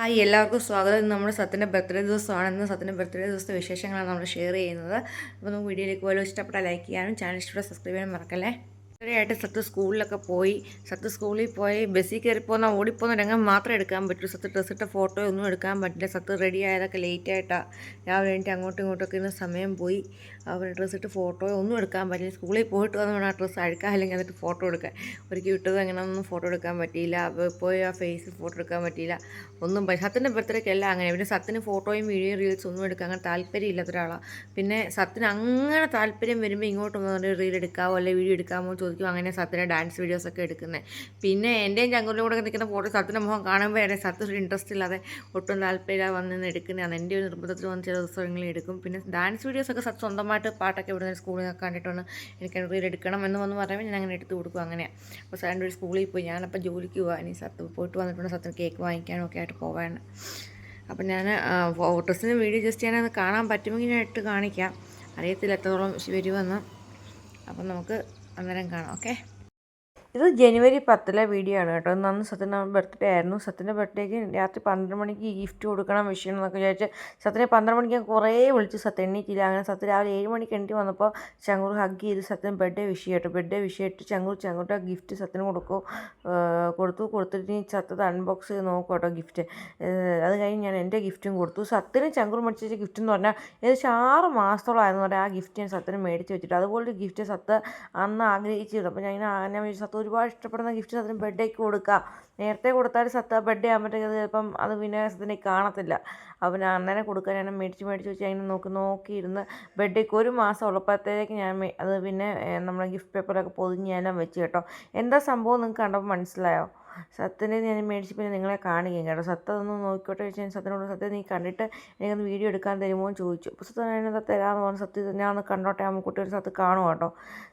Hi എല്ലാവർക്കും സ്വാഗതം. നമ്മുടെ സത്യന്റെ ബർത്ത്ഡേ ദിവസമാണ്. ഇന്ന് സത്യന്റെ ബർത്ത്ഡേ ദിവസത്തെ വിശേഷങ്ങളാണ് നമ്മൾ ഷെയർ ചെയ്യുന്നത്. അപ്പോൾ നമുക്ക് വീഡിയോയിലേക്ക് പോലും ഇഷ്ടപ്പെട്ട ലൈക്ക് ചെയ്യാനും ചാനൽ ഇഷ്ടപ്പെട്ട സബ്സ്ക്രൈബ് ചെയ്യാനും മറക്കല്ലേ. ഇത്രയായിട്ട് സത്ത് സ്കൂളിലൊക്കെ പോയി. സത്ത് സ്കൂളിൽ പോയി. ബസ്സിൽ കയറി പോകുന്ന ഓടിപ്പോകുന്ന രംഗം മാത്രമേ എടുക്കാൻ പറ്റൂ. സത്ത് ഡ്രസ്സിട്ട ഫോട്ടോ ഒന്നും എടുക്കാൻ പറ്റില്ല. സത്ത് റെഡി ആയതൊക്കെ ലേറ്റായിട്ടാണ് രാവിലെ എണീറ്റ് അങ്ങോട്ടും ഇങ്ങോട്ടൊക്കെ ഇരുന്ന് സമയം പോയി. അവർ ഡ്രസ്സ് ഇട്ട് ഫോട്ടോ ഒന്നും എടുക്കാൻ പറ്റില്ല സ്കൂളിൽ പോയിട്ട് വന്ന് ആ ഡ്രസ്സ് അഴുക്കാൻ അല്ലെങ്കിൽ എന്നിട്ട് ഫോട്ടോ എടുക്കാൻ. ഒരിക്കൽ അങ്ങനെ ഒന്നും ഫോട്ടോ എടുക്കാൻ പറ്റിയില്ല. പോയി ആ ഫേസ് ഫോട്ടോ എടുക്കാൻ പറ്റിയില്ല. ഒന്നും പറ്റി സത്തിന്റെ ബർത്ത്ഡേക്ക് എല്ലാം അങ്ങനെ. പിന്നെ സത്തിന് ഫോട്ടോയും വീഡിയോ റീൽസ് ഒന്നും എടുക്കാൻ അങ്ങനെ താല്പര്യം ഇല്ലാത്ത ഒരാളാണ് പിന്നെ സത്തിന് അങ്ങനെ താല്പര്യം വരുമ്പോൾ ഇങ്ങോട്ട് വന്നിട്ട് റീൽ എടുക്കാമോ അല്ലെങ്കിൽ വീഡിയോ എടുക്കാമോ എന്ന് ചോദിക്കും അങ്ങനെ സത്തിന്റെ ഡാൻസ് വീഡിയോസ് ഒക്കെ എടുക്കുന്നത് പിന്നെ എന്റെയും ചങ്കൂരിലും കൂടെ നിൽക്കുന്ന ഫോട്ടോ സത്തിന്റെ മുഖം കാണുമ്പോൾ എന്റെ സത്തിന് ഇൻട്രസ്റ്റ് ഇല്ലാതെ ഒട്ടും താല്പര്യമില്ല വന്ന് എടുക്കുന്നതാണ്. എന്റെ ഒരു നിർബന്ധത്തിൽ വന്ന് ചില ദിവസങ്ങളിൽ എടുക്കും. പിന്നെ ഡാൻസ് വീഡിയോസൊക്കെ സത്യം സ്വന്തമായിട്ട് പാട്ടൊക്കെ ഇവിടുന്ന് സ്കൂളിൽ നിന്നൊക്കെ കണ്ടിട്ടുണ്ട്. എനിക്ക് റീൽ എടുക്കണം എന്ന് വന്ന് പറയുമ്പോൾ ഞാൻ അങ്ങനെ എടുത്ത് കൊടുക്കും അങ്ങനെയാണ് അപ്പോൾ സാറിന്റെ ഒരു സ്കൂളിൽ പോയി. ഞാനപ്പോൾ ജോലിക്ക് പോകാൻ ഇനി സത്ത് പോയിട്ട് വന്നിട്ടുണ്ട്. സത്തിന് കേക്ക് വാങ്ങിക്കാനും ഒക്കെ ആയിട്ട് പോവാണ്. അപ്പം ഞാൻ ഫോട്ടോസിന് വീഡിയോ ജസ്റ്റ് ഞാനത് കാണാൻ പറ്റുമെങ്കിൽ ഞാൻ ഇട്ട് കാണിക്കാം. അറിയത്തില്ല എത്രത്തോളം വരുമെന്ന്. അപ്പം നമുക്ക് അന്നേരം കാണാം. ഓക്കെ? ഇത് ജനുവരി പത്തിലെ വീഡിയോ ആണ് കേട്ടോ. അന്ന് സത്യന്റെ ബർത്ത്ഡേ ആയിരുന്നു. സത്യന്റെ ബർത്ത്ഡേക്ക് രാത്രി പന്ത്രണ്ട് മണിക്ക് ഗിഫ്റ്റ് കൊടുക്കണം വിഷയം എന്നൊക്കെ വിചാരിച്ച് സത്യനെ പന്ത്രണ്ട് മണിക്ക് ഞാൻ കുറേ വിളിച്ച് സത്യം എണ്ണീറ്റില്ല. അങ്ങനെ സത്യം രാവിലെ ഏഴ് മണിക്ക് എണ്ണീറ്റ് വന്നപ്പോൾ ചങ്കൂർ ഹഗ് ചെയ്ത് സത്യൻ ബർത്ത്ഡേ വിഷയം കേട്ടോ. ബർത്ത്ഡേ വിഷയമായിട്ട് ചങ്കൂർ ചങ്കൂട്ട ഗിഫ്റ്റ് സത്യന് കൊടുക്കും. കൊടുത്തു. കൊടുത്തിട്ട് ഇനി സത്യത്തെ അൺബോക്സ് ചെയ്ത് നോക്കും കേട്ടോ ഗിഫ്റ്റ് അത് കഴിഞ്ഞ് ഞാൻ എന്റെ ഗിഫ്റ്റും കൊടുത്തു. സത്യന് ചങ്കൂർ മേടിച്ച ഗിഫ്റ്റ് എന്ന് പറഞ്ഞാൽ ഏകദേശം ആറ് മാസത്തോളമായിരുന്നു പറഞ്ഞാൽ ആ ഗിഫ്റ്റ് ഞാൻ സത്യന് മേടിച്ച് വെച്ചിട്ട് അതുപോലെ ഗിഫ്റ്റ് സത്ത് അന്ന് ആഗ്രഹിച്ചിരുന്നു. അപ്പോൾ ഞാൻ ഞാൻ സത്ത് ഒരുപാട് ഇഷ്ടപ്പെടുന്ന ഗിഫ്റ്റ് സത്യന് ബർത്ത്ഡേക്ക് കൊടുക്കുക നേരത്തെ കൊടുത്താൽ സത്ത ബർത്ത്ഡേ ആകുമ്പോഴത്തേക്ക് ചിലപ്പം അത് വിനയസത്തിനെ കാണത്തില്ല. അവൻ അന്നേരം കൊടുക്കാൻ ഞാൻ മേടിച്ച് മേടിച്ച് വെച്ച് അതിനെ നോക്കി നോക്കിയിരുന്ന് ബർത്ത്ഡേക്ക് ഒരു മാസം ഉള്ളപ്പോഴത്തേക്ക് ഞാൻ അത് പിന്നെ നമ്മുടെ ഗിഫ്റ്റ് പേപ്പറൊക്കെ പൊതിഞ്ഞ് ഞാനും വെച്ച് കേട്ടോ. എന്താ സംഭവം നിങ്ങൾക്ക് കണ്ടപ്പോൾ മനസ്സിലായോ? സത്യനെ ഞാൻ മേടിച്ച് പിന്നെ നിങ്ങളെ കാണിക്കും കേട്ടോ. സത്യം ഒന്ന് നോക്കിക്കോട്ടെ ചോദിച്ചു. ഞാൻ സത്യനോട് സത്യം നീ കണ്ടിട്ട് എനിക്കൊന്ന് വീഡിയോ എടുക്കാൻ തരുമോ എന്ന് ചോദിച്ചു. അപ്പോൾ സത്യം തരാമെന്ന് പറഞ്ഞു. സത്യം ഞാൻ ഒന്ന് കണ്ടോട്ടെ. അമ്മക്കുട്ടി ഒരു സത്യം കാണും കേട്ടോ.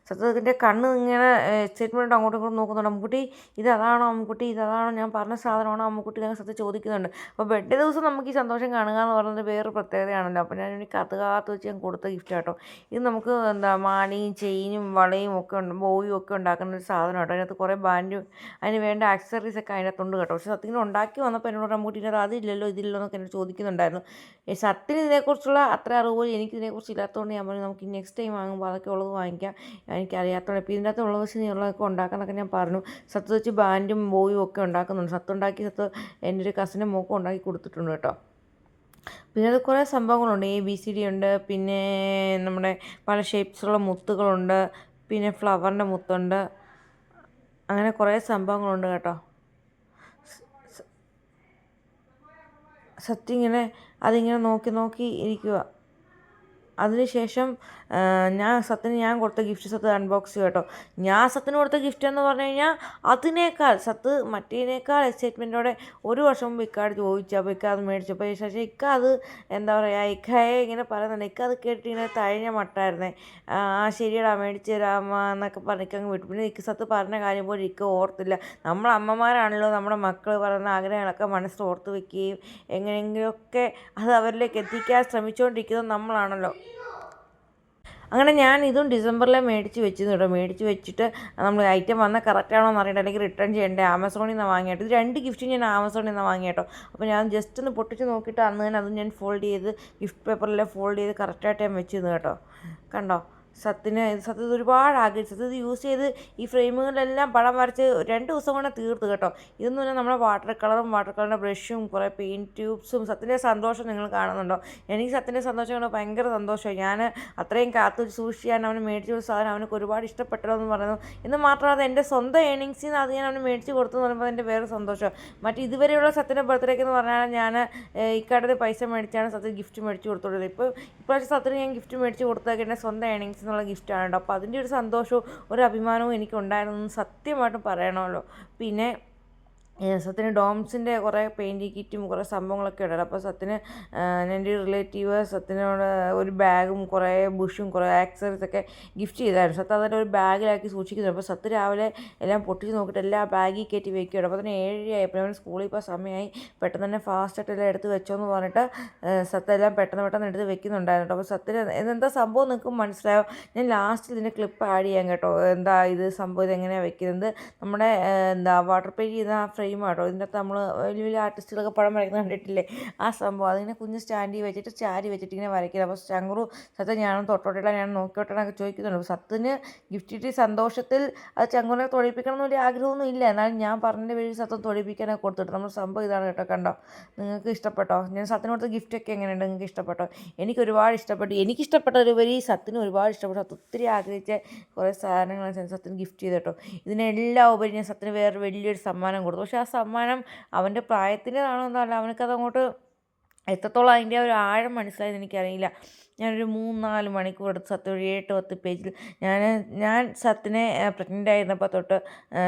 സത്യത്തിന്റെ കണ്ണ് ഇങ്ങനെ എക്സൈറ്റ്മെന്റ് അങ്ങോട്ടും ഇങ്ങോട്ടും നോക്കുന്നുണ്ട്. അമ്മക്കുട്ടി ഇത് അതാണോ? അമ്മക്കുട്ടി ഇത് അതാണോ? ഞാൻ പറഞ്ഞ സാധനമാണോ? അമ്മക്കുട്ടി ഞങ്ങൾ സത്യം ചോദിക്കുന്നുണ്ട്. അപ്പോൾ ബർത്ത്ഡേ ദിവസം നമുക്ക് ഈ സന്തോഷം കാണുക എന്ന് പറയുന്നത് വേറൊരു പ്രത്യേകതയാണല്ലോ. അപ്പോൾ ഞാൻ എനിക്ക് കത്ത് കാത്ത് വെച്ച് ഞാൻ കൊടുത്ത ഗിഫ്റ്റ് കേട്ടോ ഇത് നമുക്ക് എന്താ മാലയും ചെയിനും വളയും ഒക്കെ ഉണ്ട് ബോയും ഒക്കെ ഉണ്ടാക്കുന്ന ഒരു സാധനം കേട്ടോ അതിനകത്ത് കുറേ ബാൻഡും അതിന് വേണ്ട ആക്സസറീസ് അതിനകത്തുണ്ട് കേട്ടോ. പക്ഷേ സത്യത്തിന് ഉണ്ടാക്കി വന്നപ്പോൾ എന്നോട് അമ്മൂട്ടി അത് അതില്ലല്ലോ ഇതില്ലല്ലോ എന്നൊക്കെ എന്നോട് ചോദിക്കുന്നുണ്ടായിരുന്നു. സത്യത്തിന് ഇതിനെക്കുറിച്ചുള്ള അത്ര അറിവ് എനിക്ക് ഇതിനെക്കുറിച്ച് ഇല്ലാത്തതുകൊണ്ട് ഞാൻ പറഞ്ഞു നമുക്ക് നെക്സ്റ്റ് ടൈം വാങ്ങുമ്പോൾ അതൊക്കെ ഉള്ളത് വാങ്ങിക്കാം. എനിക്കറിയാത്തതുകൊണ്ട് ഇപ്പോൾ ഇതിന്റെ അകത്ത് ഉള്ളത് വെച്ച് നീ ഉള്ളതൊക്കെ ഉണ്ടാക്കാന്നൊക്കെ ഞാൻ പറഞ്ഞു. സത്ത് വെച്ച് ബാൻഡും ബോയും ഒക്കെ ഉണ്ടാക്കുന്നുണ്ട്. സത്ത് ഉണ്ടാക്കി സത്ത് എന്റെ ഒരു കസിന്റെ മോക്കും ഉണ്ടാക്കി കൊടുത്തിട്ടുണ്ട് കേട്ടോ. പിന്നെ അത് കുറേ സംഭവങ്ങളുണ്ട്. എ ബി സി ഡി ഉണ്ട്. പിന്നെ നമ്മുടെ പല ഷേപ്സുള്ള മുത്തുകളുണ്ട്. പിന്നെ ഫ്ലവറിന്റെ മുത്തുണ്ട്. അങ്ങനെ കുറേ സംഭവങ്ങളുണ്ട് കേട്ടോ. സത്യം ഇങ്ങനെ അതിങ്ങനെ നോക്കി നോക്കി ഇരിക്കുക അതിനുശേഷം ഞാൻ സത്യന് ഞാൻ കൊടുത്ത ഗിഫ്റ്റ് സത്ത് അൺബോക്സ് ചെയ്യും കേട്ടോ. ഞാൻ സത്തിന് കൊടുത്ത ഗിഫ്റ്റ് എന്ന് പറഞ്ഞു കഴിഞ്ഞാൽ അതിനേക്കാൾ സത്ത് മറ്റേതിനേക്കാൾ എക്സൈറ്റ്മെന്റോടെ ഒരു വർഷം മുമ്പ് ഇക്കാട് ചോദിച്ചു അപ്പോൾ ഇക്ക അത് മേടിച്ചപ്പോൾ ശേഷം ഇക്ക അത് എന്താ പറയുക ഇക്കയെ ഇങ്ങനെ പറയുന്നുണ്ട്. ഇക്ക അത് കേട്ടിട്ട് ഇങ്ങനെ തഴഞ്ഞ മട്ടായിരുന്നേ. ആ ശരിയടാ മേടിച്ച് തരാമ എന്നൊക്കെ പറഞ്ഞ് അങ്ങ് വിട്ടു. പിന്നെ ഇക്ക സത്ത് പറഞ്ഞ കാര്യം പോലും ഇക്ക ഓർത്തില്ല. നമ്മൾ അമ്മമാരാണല്ലോ നമ്മുടെ മക്കൾ പറയുന്ന ആഗ്രഹങ്ങളൊക്കെ മനസ്സിൽ ഓർത്ത് വെക്കുകയും എങ്ങനെയെങ്കിലുമൊക്കെ അത് അവരിലേക്ക് എത്തിക്കാൻ ശ്രമിച്ചുകൊണ്ടിരിക്കുന്നത് നമ്മളാണല്ലോ. അങ്ങനെ ഞാൻ ഇതും ഡിസംബറിലെ മേടിച്ച് വെച്ചിരുന്നു കേട്ടോ. മേടിച്ച് വെച്ചിട്ട് നമ്മൾ ഐറ്റം വന്നാൽ കറക്റ്റ് ആണോ എന്ന് അറിയണ്ട. അല്ലെങ്കിൽ റിട്ടേൺ ചെയ്യണ്ടേ? ആമസോണിൽ നിന്ന് വാങ്ങിയിട്ട് ഇത് രണ്ട് ഗിഫ്റ്റും ഞാൻ ആമസോണിൽ നിന്ന് വാങ്ങി കേട്ടോ. അപ്പോൾ ഞാൻ ജസ്റ്റ് ഒന്ന് പൊട്ടിച്ച് നോക്കിയിട്ട് അന്ന് തന്നെ അത് ഞാൻ ഫോൾഡ് ചെയ്ത് ഗിഫ്റ്റ് പേപ്പറിൽ ഫോൾഡ് ചെയ്ത് കറക്റ്റായിട്ട് ഞാൻ വെച്ചിരുന്നു കേട്ടോ. കണ്ടോ? സത്യന് ഇത് സത്യത്തിൽ ഒരുപാട് ആഗ്രഹിച്ചു. സത്യത്ത് യൂസ് ചെയ്ത് ഈ ഫ്രെയിമുകളിലെല്ലാം പടം വരച്ച് രണ്ട് ദിവസം കൊണ്ട് തീർത്ത് കേട്ടോ. ഇതെന്ന് പറഞ്ഞാൽ നമ്മുടെ വാട്ടർ കളറും വാട്ടർ കളറിന്റെ ബ്രഷും കുറേ പെയിന്റ് ട്യൂബ്സും സത്യന്റെ സന്തോഷം നിങ്ങൾ കാണുന്നുണ്ടോ? എനിക്ക് സത്യന്റെ സന്തോഷം കൊണ്ട് ഭയങ്കര സന്തോഷമായി. ഞാൻ അത്രയും കാത്തു സൂക്ഷിക്കാൻ അവന് മേടിച്ച ഒരു സാധനം അവനക്ക് ഒരുപാട് ഇഷ്ടപ്പെട്ടല്ലോ എന്ന് പറയുന്നു. എന്ന് മാത്രമല്ല എന്റെ സ്വന്തം ഏണിങ്സിൽ നിന്ന് അത് ഞാൻ അവന് മേടിച്ച് കൊടുത്തു എന്ന് പറയുമ്പോൾ എന്റെ വേറെ സന്തോഷം. മറ്റ് ഇതുവരെയുള്ള സത്യന്റെ ബർത്ത്ഡേക്ക് എന്ന് പറഞ്ഞാൽ ഞാൻ ഇക്കടത്ത് പൈസ മേടിച്ചാണ് സത്യം ഗിഫ്റ്റ് മേടിച്ച് കൊടുത്തോളൂ ഇപ്പോൾ ഇപ്രാവശ്യം സത്യം ഞാൻ ഗിഫ്റ്റ് മേടിച്ച് കൊടുത്തതൊക്കെ എന്റെ സ്വന്തം ഏണിങ്സ് എന്നുള്ള ഗിഫ്റ്റാണ് കേട്ടോ അപ്പോൾ അതിന്റെ ഒരു സന്തോഷവും ഒരു അഭിമാനവും എനിക്കുണ്ടായിരുന്നു സത്യമായിട്ടും പറയണമല്ലോ. പിന്നെ സത്യന് ഡോംസിന്റെ കുറേ പെയിന്റിങ് കിറ്റും കുറേ സംഭവങ്ങളൊക്കെ ഉണ്ട്. അപ്പോൾ സത്യന് എന്റെ റിലേറ്റീവ് സത്യനോട് ഒരു ബാഗും കുറേ ബുഷും കുറേ ആക്സറീസ് ഒക്കെ ഗിഫ്റ്റ് ചെയ്തായിരുന്നു. സത്യം അതിന്റെ ഒരു ബാഗിലാക്കി സൂക്ഷിക്കുന്നു അപ്പോൾ സത്യ രാവിലെ എല്ലാം പൊട്ടിച്ച് നോക്കിയിട്ട് എല്ലാ ബാഗിൽ കയറ്റി വെക്കുകയാണ്. അപ്പോൾ തന്നെ ഏഴരയായപ്പോൾ അവൻ സ്കൂളിൽ ഇപ്പോൾ സമയമായി. പെട്ടെന്ന് തന്നെ ഫാസ്റ്റായിട്ട് എല്ലാം എടുത്ത് വെച്ചോന്ന് പറഞ്ഞിട്ട് ഏ, സത്യ എല്ലാം പെട്ടെന്ന് പെട്ടെന്ന് എടുത്ത് വെക്കുന്നുണ്ടായിരുന്നു. അപ്പോൾ സത്യന് ഇതെന്താ സംഭവം നിങ്ങൾക്ക് മനസ്സിലാവും ഞാൻ ലാസ്റ്റ് ഇതിന്റെ ക്ലിപ്പ് ആഡ് ചെയ്യാൻ കേട്ടോ. എന്താ ഇത് സംഭവം? ഇത് എങ്ങനെയാണ് വെക്കുന്നത്? നമ്മുടെ എന്താ വാട്ടർ പെയിന്റ് ചെയ്യുന്ന ഫ്രെയിം ആട്ടോ ഇതിന്റെ നമ്മൾ വലിയ വലിയ ആർട്ടിസ്റ്റുകളൊക്കെ പടം വരയ്ക്കുന്നത് കണ്ടിട്ടില്ലേ? ആ സംഭവം. അതിങ്ങനെ കുഞ്ഞ് സ്റ്റാൻഡിൽ വെച്ചിട്ട് ചാരി വെച്ചിട്ട് ഇങ്ങനെ വരയ്ക്കുന്നത് അപ്പോൾ ചങ്കുറു സത്യം ഞാനും തൊട്ടോട്ടില്ല ഞാൻ നോക്കിയോട്ടെന്നൊക്കെ ചോദിക്കുന്നുണ്ട്. അപ്പോൾ സത്തിന് ഗിഫ്റ്റ് സന്തോഷത്തിൽ അത് ചങ്കുറിനെ തൊഴിപ്പിക്കണം എന്നൊരു ആഗ്രഹമൊന്നും ഇല്ല. എന്നാലും ഞാൻ പറഞ്ഞതിന്റെ പേരിൽ സത്യം തൊഴിപ്പിക്കാനൊക്കെ കൊടുത്തിട്ട് നമ്മൾ സംഭവം ഇതാണ് കേട്ടോ. കണ്ടോ? നിങ്ങൾക്ക് ഇഷ്ടപ്പെട്ടോ? ഞാൻ സത്തിന് കൊടുത്ത ഗിഫ്റ്റൊക്കെ എങ്ങനെയുണ്ട്? നിങ്ങൾക്ക് ഇഷ്ടപ്പെട്ടോ? എനിക്ക് ഒരുപാട് ഇഷ്ടപ്പെട്ടു. എനിക്ക് ഇഷ്ടപ്പെട്ട വരി സത്യന് ഒരുപാട് ഇഷ്ടപ്പെട്ടു. അത് ഒത്തിരി ആഗ്രഹിച്ച കുറേ സാധനങ്ങൾ സത്തിന് ഗിഫ്റ്റ് ചെയ്തു കേട്ടോ. ഇതിനെല്ലാം ഉപരി ഞാൻ സത്തിന് വേറെ വലിയൊരു സമ്മാനം കൊടുത്തു. പക്ഷേ ആ സമ്മാനം അവന്റെ പ്രായത്തിന്റെതാണോ എന്നല്ല അവനൊക്കെ അങ്ങോട്ട് എത്രത്തോളം അതിന്റെ ഒരു ആഴം മനസ്സിലായെന്ന് എനിക്കറിയില്ല. ഞാനൊരു മൂന്ന് നാല് മണിക്കൂർ എടുത്ത് സത്യം ഒരു എട്ട് പത്ത് പേജിൽ ഞാൻ ഞാൻ സത്തിനെ പ്രഗ്നന്റ് ആയിരുന്നപ്പോൾ തൊട്ട്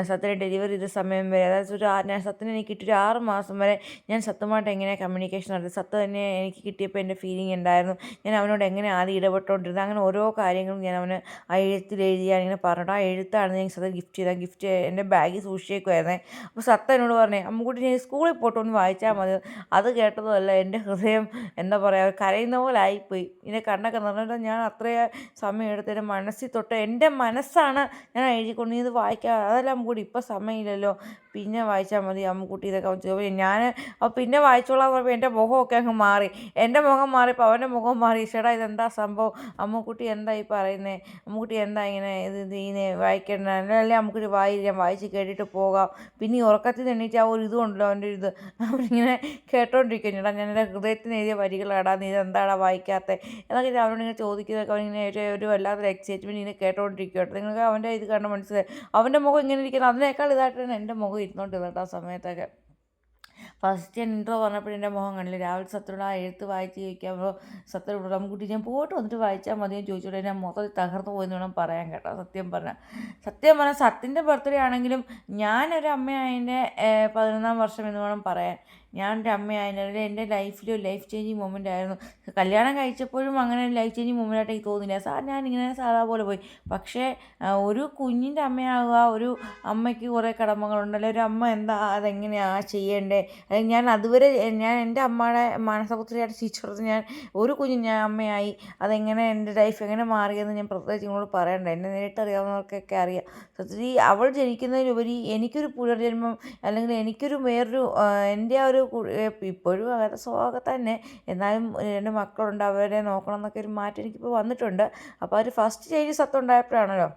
സത്തിനെ ഡെലിവറി ചെയ്ത സമയം വരെ അതായത് ഒരു ഞാൻ സത്യനെ എനിക്ക് കിട്ടിയൊരു ആറ് മാസം വരെ ഞാൻ സത്തുമായിട്ട് എങ്ങനെ കമ്മ്യൂണിക്കേഷൻ നടത്തി സത്ത് തന്നെ എനിക്ക് കിട്ടിയപ്പോൾ എന്റെ ഫീലിംഗ് ഉണ്ടായിരുന്നു ഞാൻ അവനോട് എങ്ങനെ ആദ്യം ഇടപെട്ടുകൊണ്ടിരുന്നത്? അങ്ങനെ ഓരോ കാര്യങ്ങളും ഞാൻ അവന് ആ എഴുത്തിൽ എഴുതിയാണ് ഇങ്ങനെ പറഞ്ഞിട്ട് ആ എഴുത്താണ് ഞാൻ സത്യം ഗിഫ്റ്റ് ചെയ്ത ഗിഫ്റ്റ് എന്റെ ബാഗിൽ സൂക്ഷിച്ചേക്കുമായിരുന്നേ അപ്പോൾ സത്ത എന്നോട് പറഞ്ഞേ അമ്മുക്കുട്ടി ഞാൻ സ്കൂളിൽ പോയിട്ട് വായിച്ചാൽ മതി. അത് കേട്ടതുമല്ല എന്റെ ഹൃദയം എന്താ പറയുക കരയുന്ന പോലെ ആയിപ്പോയി. ഇതിനെ കണ്ണൊക്കെ നിറഞ്ഞിട്ട് ഞാൻ അത്രയും സമയം എടുത്ത് എന്റെ മനസ്സിൽ തൊട്ട് എന്റെ മനസ്സാണ് ഞാൻ എഴുതിക്കൊണ്ട് ഇത് വായിക്കുക അതെല്ലാം കൂടി ഇപ്പം സമയമില്ലല്ലോ. പിന്നെ വായിച്ചാൽ മതി അമ്മുക്കുട്ടി ഇതൊക്കെ ചോദിച്ചു ഞാൻ അപ്പോൾ പിന്നെ വായിച്ചോളാം പറഞ്ഞപ്പോൾ എന്റെ മുഖമൊക്കെ അങ്ങ് മാറി. എന്റെ മുഖം മാറിയപ്പോൾ അവന്റെ മുഖം മാറി. ചേട്ടാ ഇതെന്താ സംഭവം? അമ്മുക്കുട്ടി എന്താ ഈ പറയുന്നത് അമ്മുക്കുട്ടി എന്താ ഇങ്ങനെ ഇത് ഇതിനെ വായിക്കേണ്ട അല്ലേ അമ്മുക്കുട്ടി വായി ഞാൻ വായിച്ച് കേട്ടിട്ട് പോകാം. പിന്നെ ഈ ഉറക്കത്തിൽ എണീറ്റ് ആ ഒരു ഇതുണ്ടല്ലോ അവന്റെ ഇത്. അവരിങ്ങനെ കേട്ടോണ്ടിരിക്കും ചേട്ടാ ഞാൻ എന്റെ ഹൃദയത്തിന് എഴുതിയ വരികളാടാ നീ ഇതെന്താടാ വായിക്കാത്തത് എന്നൊക്കെ ഞാൻ അവനോട് ഇങ്ങനെ ചോദിക്കുന്നതൊക്കെ അവനിങ്ങനെ ഒരു ഒരു വല്ലാത്തൊരു എക്സൈറ്റ്മെന്റ് ഇങ്ങനെ കേട്ടോണ്ടിരിക്കുകയാണ് കേട്ടോ നിങ്ങൾക്ക് അവന്റെ ഇത് കണ്ട മനസ്സിലായി. അവന്റെ മുഖം ഇങ്ങനെ ഇരിക്കുന്നത് അതിനേക്കാൾ ഇതായിട്ടാണ് എന്റെ മുഖം ഇരുന്നോണ്ടിരുന്നത് ആ സമയത്തൊക്കെ. ഫസ്റ്റ് ഞാൻ ഇൻട്രോ പറഞ്ഞപ്പോൾ എന്റെ മുഖം കണ്ടില്ല. രാവിലെ സത്യനോട് ആ എഴുത്ത് വായിച്ച് ചോദിക്കുമ്പോൾ സത്യനോട് നമുക്കുട്ടി ഞാൻ പോയിട്ട് വന്നിട്ട് വായിച്ചാൽ മതി എന്ന് ചോദിച്ചോട്ടെ ഞാൻ മൊത്തത്തിൽ തകർന്നു പോയെന്ന് വേണം പറയാൻ കേട്ടോ സത്യം പറഞ്ഞാൽ. സത്യം പറഞ്ഞാൽ സത്യന്റെ ബർത്ത്ഡേ ആണെങ്കിലും ഞാനൊരു അമ്മയായതിന്റെ പതിനൊന്നാം വർഷം എന്ന് വേണം പറയാൻ. ഞാൻ അമ്മയായിരുന്നു അമ്മയായതിന്റെ എന്റെ ലൈഫിൽ ഒരു ലൈഫ് ചേഞ്ചിങ് മൊമെന്റ് ആയിരുന്നു. കല്യാണം കഴിച്ചപ്പോഴും അങ്ങനെ ഒരു ലൈഫ് ചേഞ്ചിങ് മൊമെന്റ് ആയിട്ട് എനിക്ക് തോന്നില്ല സാ ഞാനിങ്ങനെ സാധാ പോലെ പോയി. പക്ഷേ ഒരു കുഞ്ഞിന്റെ അമ്മയാവുക ഒരു അമ്മയ്ക്ക് കുറേ കടമകളുണ്ടല്ലോ ഒരു അമ്മ എന്താ അതെങ്ങനെയാണ് ചെയ്യേണ്ടത് അല്ലെങ്കിൽ ഞാൻ അതുവരെ ഞാൻ എന്റെ അമ്മയുടെ മാനസപുത്രിയായിട്ട് ടീച്ചറത്ത് ഞാൻ ഒരു കുഞ്ഞ് ഞാൻ അമ്മയായി. അതെങ്ങനെ എന്റെ ലൈഫ് എങ്ങനെ മാറിയെന്ന് ഞാൻ പ്രത്യേകിച്ച് നിങ്ങളോട് പറയണ്ട. എന്നെ നേരിട്ട് അറിയാവുന്നവർക്കൊക്കെ അറിയാം. സത്യത്തിൽ അവൾ ജനിക്കുന്നതിലുപരി എനിക്കൊരു പുനർജന്മം അല്ലെങ്കിൽ എനിക്കൊരു വേറൊരു എന്റെ ആ ഒരു ഏ, ഇപ്പോഴും അവരുടെ സ്വഭാവമൊക്കെ തന്നെ. എന്നാലും രണ്ട് മക്കളുണ്ട് അവരെ നോക്കണം എന്നൊക്കെ ഒരു മാറ്റം എനിക്കിപ്പോൾ വന്നിട്ടുണ്ട്. അപ്പോൾ അവർ ഫസ്റ്റ് ചേഞ്ച് സത്യം ഉണ്ടായപ്പോഴാണല്ലോ.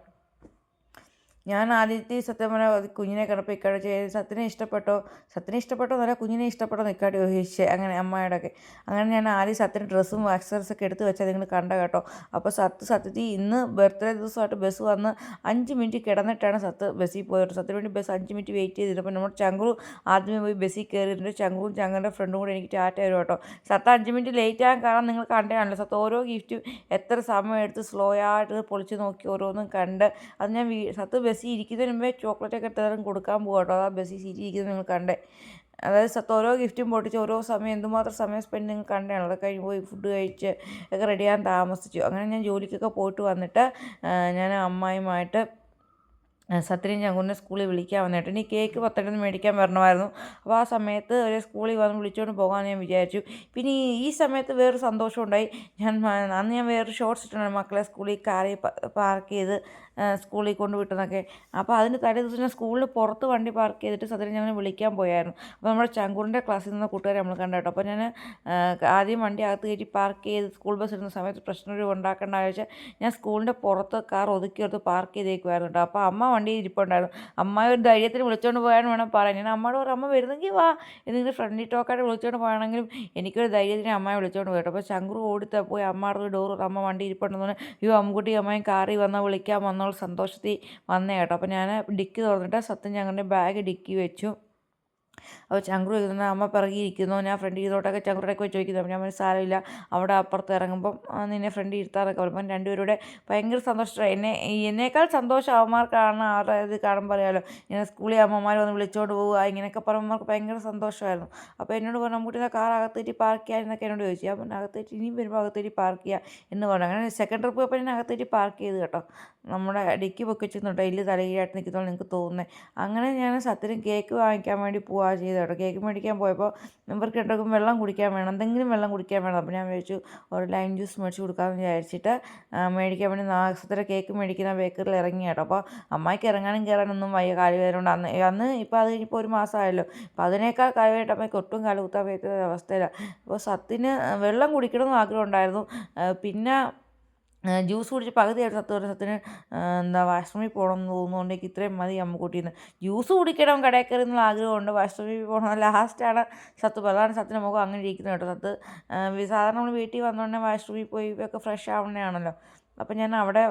ഞാൻ ആദ്യത്തെ സത്യം പറഞ്ഞാൽ കുഞ്ഞിനെ കിടപ്പ് ഇക്കാട് ചെയ്ത് സത്യനെ ഇഷ്ടപ്പെട്ടോ? സത്യനെ ഇഷ്ടപ്പെട്ടോ എന്നല്ല കുഞ്ഞിനെ ഇഷ്ടപ്പെട്ടോ നിൽക്കാട്ട് ചോദിച്ചേ അങ്ങനെ അമ്മയുടെ ഒക്കെ അങ്ങനെ ഞാൻ ആദ്യം സത്യന്റെ ഡ്രസ്സും ആക്സസറീസൊക്കെ എടുത്ത് വെച്ചാൽ നിങ്ങൾ കണ്ട കേട്ടോ. അപ്പോൾ സത്ത് സത്യത്തി ഇന്ന് ബർത്ത്ഡേ ദിവസമായിട്ട് ബസ് വന്ന് അഞ്ച് മിനിറ്റ് കിടന്നിട്ടാണ് സത്ത് ബസ്സിൽ പോയത്. സത്യന് വേണ്ടി ബസ് അഞ്ച് മിനിറ്റ് വെയിറ്റ് ചെയ്തിട്ട് അപ്പോൾ നമ്മുടെ ചങ്കുറു ആദ്യമേ പോയി ബസ്സിൽ കയറിയിട്ടുണ്ട് ചങ്കുറും ചങ്ങന്റെ ഫ്രണ്ടും കൂടെ എനിക്ക് ടാറ്റ വരും കേട്ടോ. സത്ത് അഞ്ച് മിനിറ്റ് ലേറ്റ് ആകാൻ കാരണം നിങ്ങൾ കണ്ടതാണല്ലോ. സത്ത് ഓരോ ഗിഫ്റ്റും എത്ര സമയം എടുത്ത് സ്ലോ ആയിട്ട് പൊളിച്ച് നോക്കി ഓരോന്നും കണ്ട്. അത് ഞാൻ സത്ത് ബസ്സിൽ ഇരിക്കുന്നതിന് മുമ്പേ ചോക്ലേറ്റ് ഒക്കെ എടുത്തതും കൊടുക്കാൻ പോകും കേട്ടോ. അതാ ബസ്സിൽ സീറ്റ് ഇരിക്കുന്നത് നിങ്ങൾ കണ്ടേ. അതായത് സത്ത് ഓരോ ഗിഫ്റ്റും പൊട്ടിച്ച് ഓരോ സമയം എന്തുമാത്രം സമയം സ്പെൻഡ് നിങ്ങൾ കണ്ടാണ് അതൊക്കെ കഴിഞ്ഞ് പോയി ഫുഡ് കഴിച്ച് ഒക്കെ റെഡിയാകാൻ താമസിച്ചു. അങ്ങനെ ഞാൻ ജോലിക്കൊക്കെ പോയിട്ട് വന്നിട്ട് ഞാൻ അമ്മായിയുമായിട്ട് സത്യനും ചങ്കുനെ സ്കൂളിൽ വിളിക്കാൻ വന്നിട്ട്. ഇനി കേക്ക് പത്തെണ്ണം മേടിക്കാൻ വരണമായിരുന്നു. അപ്പോൾ ആ സമയത്ത് ഒരു സ്കൂളിൽ വന്ന് വിളിച്ചുകൊണ്ട് പോകാമെന്ന് ഞാൻ വിചാരിച്ചു. പിന്നെ ഈ- സമയത്ത് വേറൊരു സന്തോഷം ഉണ്ടായി ഞാൻ അന്ന് ഞാൻ വേറൊരു ഷോർട്സ് ഇട്ടുണ്ട് മക്കളെ സ്കൂളിൽ കാറി പാർക്ക് ചെയ്ത് സ്കൂളിൽ കൊണ്ട് അപ്പോൾ അതിന് തലേ ദിവസം സ്കൂളിൽ പുറത്ത് വണ്ടി പാർക്ക് ചെയ്തിട്ട് സത്യനെ ഞങ്ങൾ വിളിക്കാൻ പോയായിരുന്നു. അപ്പോൾ നമ്മുടെ ചങ്കൂറിന്റെ ക്ലാസ്സിൽ നിന്ന് കൂട്ടുകാരെ നമ്മൾ കണ്ടു കേട്ടോ. അപ്പോൾ ഞാൻ ആദ്യം വണ്ടി അകത്ത് കയറ്റി പാർക്ക് ചെയ്ത് സ്കൂൾ ബസ് ഇടുന്ന സമയത്ത് പ്രശ്നം ഉണ്ടാക്കേണ്ട വെച്ചാൽ ഞാൻ സ്കൂളിന്റെ പുറത്ത് കാർ ഒതുക്കി എടുത്ത് പാർക്ക് ചെയ്തേക്കുമായിരുന്നു കേട്ടോ. അപ്പോൾ അമ്മ വണ്ടിയിൽ ഇരിപ്പുണ്ടായിരുന്നു. അമ്മ ഒരു ധൈര്യത്തിന് വിളിച്ചുകൊണ്ട് പോകാൻ വേണം പറയാൻ. ഞാൻ അമ്മയോട് പറഞ്ഞു അമ്മ വരുന്നെങ്കിൽ വാ. എന്തെങ്കിലും ഫ്രണ്ട്ലി ടോക്കായിട്ട് വിളിച്ചുകൊണ്ട് പോകണമെങ്കിലും എനിക്കൊരു ധൈര്യത്തിന് അമ്മയെ വിളിച്ചുകൊണ്ട് പോയിട്ട് അപ്പോൾ ശങ്കുർ ഓടിത്ത പോയി അമ്മയുടെ ഡോർ അമ്മ വണ്ടി ഇരിപ്പുണ്ടെന്ന് പറഞ്ഞു. അയ്യോ അമ്മക്കുട്ടി അമ്മയും കാറി വന്നാൽ വിളിക്കാൻ വന്നോൾ സന്തോഷത്തിൽ വന്നേ കേട്ടോ. അപ്പോൾ ഞാൻ ഡിക്കി തുറന്നിട്ട് സത്യം ഞങ്ങളുടെ ബാഗ് ഡിക്കി വെച്ചു. അപ്പോൾ ചങ്കുറ് ഇരുന്ന് അമ്മ പിറകി ഇരിക്കുന്നു ഞാൻ ഫ്രണ്ട് ഇരുന്നോട്ടൊക്കെ ചങ്കുറൊക്കെ വെച്ച് ചോദിക്കുന്നു. അപ്പോൾ ഞാൻ പറഞ്ഞു സാരമില്ല. അവിടെ അപ്പുറത്ത് ഇറങ്ങുമ്പം നിന്നെ ഫ്രണ്ട് ഇരുത്താറൊക്കെ പറയും അപ്പം രണ്ടുപേരുടെ ഭയങ്കര സന്തോഷം എന്നെ എന്നേക്കാൾ സന്തോഷം അവന്മാർക്കാണ് അവരുടെ ഇത് കാണുമ്പോൾ അറിയാമല്ലോ ഇങ്ങനെ സ്കൂളിൽ അമ്മമാർ വന്ന് വിളിച്ചോണ്ട് പോവുക ഇങ്ങനെയൊക്കെ പറയുമ്പോൾ ഭയങ്കര സന്തോഷമായിരുന്നു. അപ്പോൾ എന്നോട് പറഞ്ഞു നമുക്കിട്ട് കാർ അകത്തേറ്റി പാർക്ക് ചെയ്യാമെന്നൊക്കെ എന്നോട് ചോദിച്ചു. പറഞ്ഞു അകത്തേറ്റി ഇനിയും വരുമ്പോൾ അകത്തേറ്റി പാർക്ക് ചെയ്യുക എന്ന് പറഞ്ഞു. അങ്ങനെ സെക്കൻഡ് ട്രിപ്പ് പോയപ്പോൾ ഞാൻ അകത്തേറ്റി പാർക്ക് ചെയ്ത് കേട്ടോ. നമ്മുടെ ഡിക്കി പൊക്കി വെച്ചിരുന്നുണ്ടോ ഇല്ല തലകീഴായിട്ട് നിൽക്കുന്നതാണ് നിങ്ങൾക്ക് തോന്നുന്നത് അങ്ങനെ ഞാൻ സത്യനും കേക്ക് വാങ്ങിക്കാൻ വേണ്ടി പോവാ. ചെയ്തത് കേട്ടോ. കേക്ക് മേടിക്കാൻ പോയപ്പോൾ ഇവർക്ക് രണ്ടുപേർക്കും വെള്ളം കുടിക്കാൻ വേണം എന്തെങ്കിലും വെള്ളം കുടിക്കാൻ വേണം. അപ്പോൾ ഞാൻ വിചാരിച്ചു ഒരു ലൈം ജ്യൂസ് മേടിച്ച് കൊടുക്കാമെന്ന് വിചാരിച്ചിട്ട് മേടിക്കാൻ വേണ്ടി നാഗസത്തിലെ കേക്ക് മേടിക്കുന്ന ബേക്കറിൽ ഇറങ്ങി കേട്ടോ. അപ്പോൾ അമ്മയ്ക്ക് ഇറങ്ങാനും കയറാനൊന്നും വയ്യ കാലി വരുന്നുണ്ട് അന്ന് അന്ന് ഇപ്പോൾ അത് കഴിഞ്ഞപ്പോൾ ഒരു മാസമായല്ലോ. അപ്പോൾ അതിനേക്കാൾ കാലമായിട്ട് അമ്മയ്ക്ക് ഒട്ടും കാലുകുത്താൻ പറ്റുന്ന അവസ്ഥയിലാണ്. അപ്പോൾ സത്തിന് വെള്ളം കുടിക്കണമെന്ന് ആഗ്രഹം ഉണ്ടായിരുന്നു. പിന്നെ ജ്യൂസ് കുടിച്ച് പകുതിയായിട്ട് സത്തിന് ആ, എന്താ വാഷ്റൂമിൽ പോകണം എന്ന് തോന്നുന്നുണ്ടെങ്കിൽ ഇത്രയും മതി അമ്മുക്കുട്ടീന്ന് ജ്യൂസ് കുടിക്കണം കടയിൽ എന്നുള്ള ആഗ്രഹമുണ്ട്. വാഷ്റൂമിൽ പോകണം ലാസ്റ്റാണ് സത്ത്. അതാണ് സത്തിന്റെ മുഖം അങ്ങനെ ഇരിക്കുന്നത് കേട്ടോ. സത്ത് സാധാരണ നമ്മൾ വീട്ടിൽ വന്നോണ്ടേ വാഷ്റൂമിൽ പോയി ഒക്കെ ഫ്രഷ് ആവണതാണല്ലോ അപ്പം ഞാൻ അവിടെ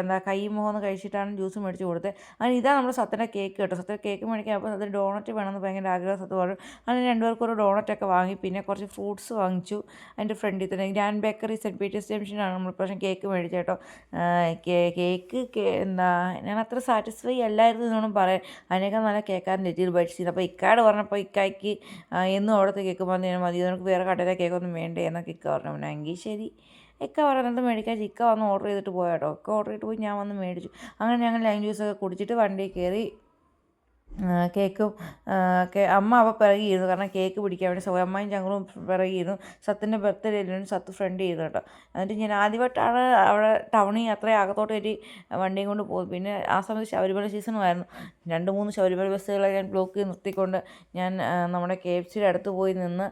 എന്താ കൈ മുഖം കഴിച്ചിട്ടാണ് ജ്യൂസ് മേടിച്ച് കൊടുത്തത്. അങ്ങനെ ഇതാണ് നമ്മൾ സത്തിന്റെ കേക്ക് കേട്ടോ. സത്തിന്റെ കേക്ക് മേടിക്കാൻ അപ്പോൾ സത്തിന് ഡോണറ്റ് വേണമെന്ന് ഭയങ്കര ആഗ്രഹം സത്ത് പറഞ്ഞു അങ്ങനെ രണ്ടുപേർക്കും ഒരു ഡോണറ്റൊക്കെ വാങ്ങി പിന്നെ കുറച്ച് ഫ്രൂട്ട്സ് വാങ്ങിച്ചു അതിന്റെ ഫ്രണ്ടിൽ തന്നെ. ഗ്രാൻഡ് ബേക്കറി സെന്റ് പീറ്റേഴ്സ് ജംഗ്ഷനാണ് നമ്മൾ പ്രാവശ്യം കേക്ക് മേടിച്ചത് കേട്ടോ. കേക്ക് എന്താ ഞാൻ അത്ര സാറ്റിസ്ഫൈ അല്ലായിരുന്നു എന്നോണം പറയാൻ. അതിനേക്കാൾ നല്ല കേൾക്കാൻ രീതിയിൽ ബഡ്സ് അപ്പോൾ ഇക്കാട് പറഞ്ഞപ്പോൾ ഇക്കായ്ക്ക് എന്നും അവിടുത്തെ കേക്ക് വന്നു മതി നമുക്ക് വേറെ കടയിലെ കേക്കൊന്നും വേണ്ടേ എന്നൊക്കെ ഇക്ക പറഞ്ഞു. പിന്നെ എങ്കിൽ ശരി. ഇക്ക പറഞ്ഞിട്ട് മേടിക്കാൻ ഇക്ക വന്ന് ഓർഡർ ചെയ്തിട്ട് പോയാട്ടോ ഇക്ക ഓർഡർ ചെയ്തിട്ട് പോയി ഞാൻ വന്ന് മേടിച്ചു. അങ്ങനെ ഞങ്ങൾ ലൈൻ ജ്യൂസൊക്കെ കുടിച്ചിട്ട് വണ്ടിയിൽ കയറി കേക്കും. അമ്മ അവ പിറകിയിരുന്നു. കാരണം കേക്ക് പിടിക്കാൻ വേണ്ടി സോ അമ്മയും ഞങ്ങളും പിറകിയിരുന്നു. സത്തിന്റെ ബർത്ത്ഡേ ആയിരുന്നു സത്ത് ഫ്രണ്ട് ചെയ്തു കേട്ടോ എന്നിട്ട് ഞാൻ ആദ്യമായിട്ടാണ് അവിടെ ടൗണിൽ അത്രയും അകത്തോട്ട് കയറ്റി വണ്ടിയും കൊണ്ട് പോകും പിന്നെ ആ സമയത്ത് ശബരിമല സീസണുമായിരുന്നു രണ്ട് മൂന്ന് ശബരിമല ബസ്സുകളെ ഞാൻ ബ്ലോക്ക് ചെയ്ത് നിർത്തിക്കൊണ്ട് ഞാൻ നമ്മുടെ കെ എഫ് സിയുടെ അടുത്ത് പോയി നിന്ന്